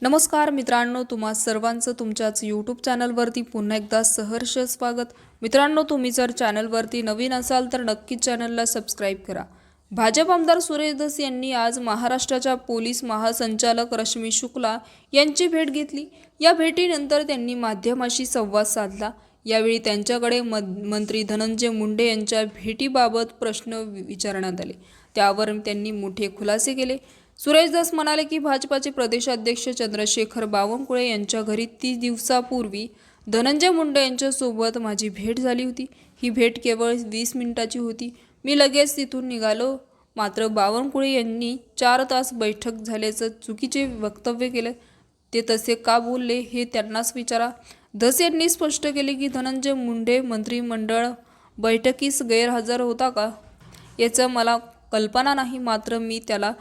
नमस्कार मित्रांनो तुम्हा सर्वांचं तुमच्याच यूट्यूब चॅनलवरती पुन्हा एकदा सहर्ष स्वागत. मित्रांनो तुम्ही जर चॅनलवरती नवीन असाल तर नक्कीच चॅनलला सबस्क्राईब करा. भाजप आमदार सुरेश धस यांनी आज महाराष्ट्राच्या पोलीस महासंचालक रश्मी शुक्ला यांची भेट घेतली. या भेटीनंतर त्यांनी माध्यमाशी संवाद साधला. यावेळी त्यांच्याकडे मंत्री धनंजय मुंडे यांच्या भेटीबाबत प्रश्न वि- विचारण्यात आले. त्यावर त्यांनी मोठे खुलासे केले. सुरेश दास म्हणाले की भाजपाचे प्रदेशाध्यक्ष चंद्रशेखर बावनकुळे यांच्या घरी तीस दिवसापूर्वी धनंजय मुंडे यांच्यासोबत माझी भेट झाली होती. ही भेट केवळ वीस मिनिटाची होती. मी लगेच तिथून निघालो. मात्र बावनकुळे यांनी चार तास बैठक झाल्याचं चुकीचे वक्तव्य केलं. ते तसे का बोलले हे त्यांनाच विचारा. धस यांनी स्पष्ट केले की धनंजय मुंडे मंत्रिमंडळ बैठकीस गैरहजर होता का? याचं मला कल्पना नाही. मात्र मी त्याला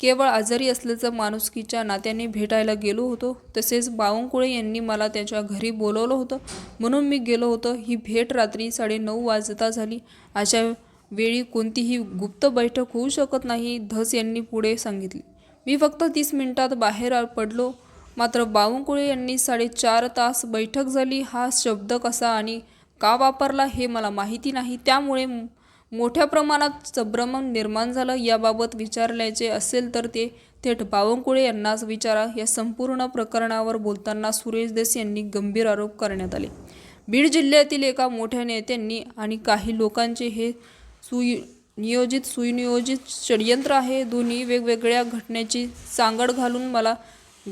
केवळ आजारी असल्याचं माणुसकीच्या नात्याने भेटायला गेलो होतो. तसेच बावनकुळे यांनी मला त्याच्या घरी बोलवलं होतं. म्हणून मी गेलो होतो. ही भेट रात्री साडेनऊ वाजता झाली. अशा वेळी कोणतीही गुप्त बैठक होऊ शकत नाही धस यांनी पुढे सांगितले. मी फक्त तीस मिनिटात बाहेर पडलो. मात्र बावनकुळे यांनी साडेचार तास बैठक झाली. हा शब्द कसा आणि का वापरला हे मला माहिती नाही. त्यामुळे मोठ्या प्रमाणात संभ्रम निर्माण झालं. याबाबत विचारल्याचे असेल तर ते थेट बावनकुळे यांनाच विचारा. या संपूर्ण प्रकरणावर बोलताना सुरेश देस यांनी गंभीर आरोप करण्यात आले. बीड जिल्ह्यातील एका मोठ्या नेत्यांनी आणि काही लोकांचे हे सुय नियोजित सुनियोजित षडयंत्र आहे. दोन्ही वेगवेगळ्या घटनेची सांगड घालून मला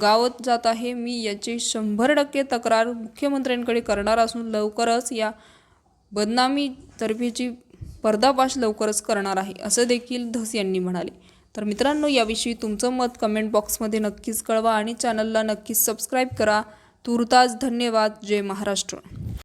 गावत जात आहे. मी याची शंभर टक्के तक्रार मुख्यमंत्र्यांकडे करणार असून लवकरच या बदनामी तर्फेची पर्दापाश लवकरच करणार आहे असं देखील धस यांनी म्हणाले. तर मित्रांनो याविषयी तुमचं मत कमेंट बॉक्समध्ये नक्कीच कळवा आणि चॅनलला नक्कीच सबस्क्राईब करा. तुर्तास धन्यवाद. जय महाराष्ट्र.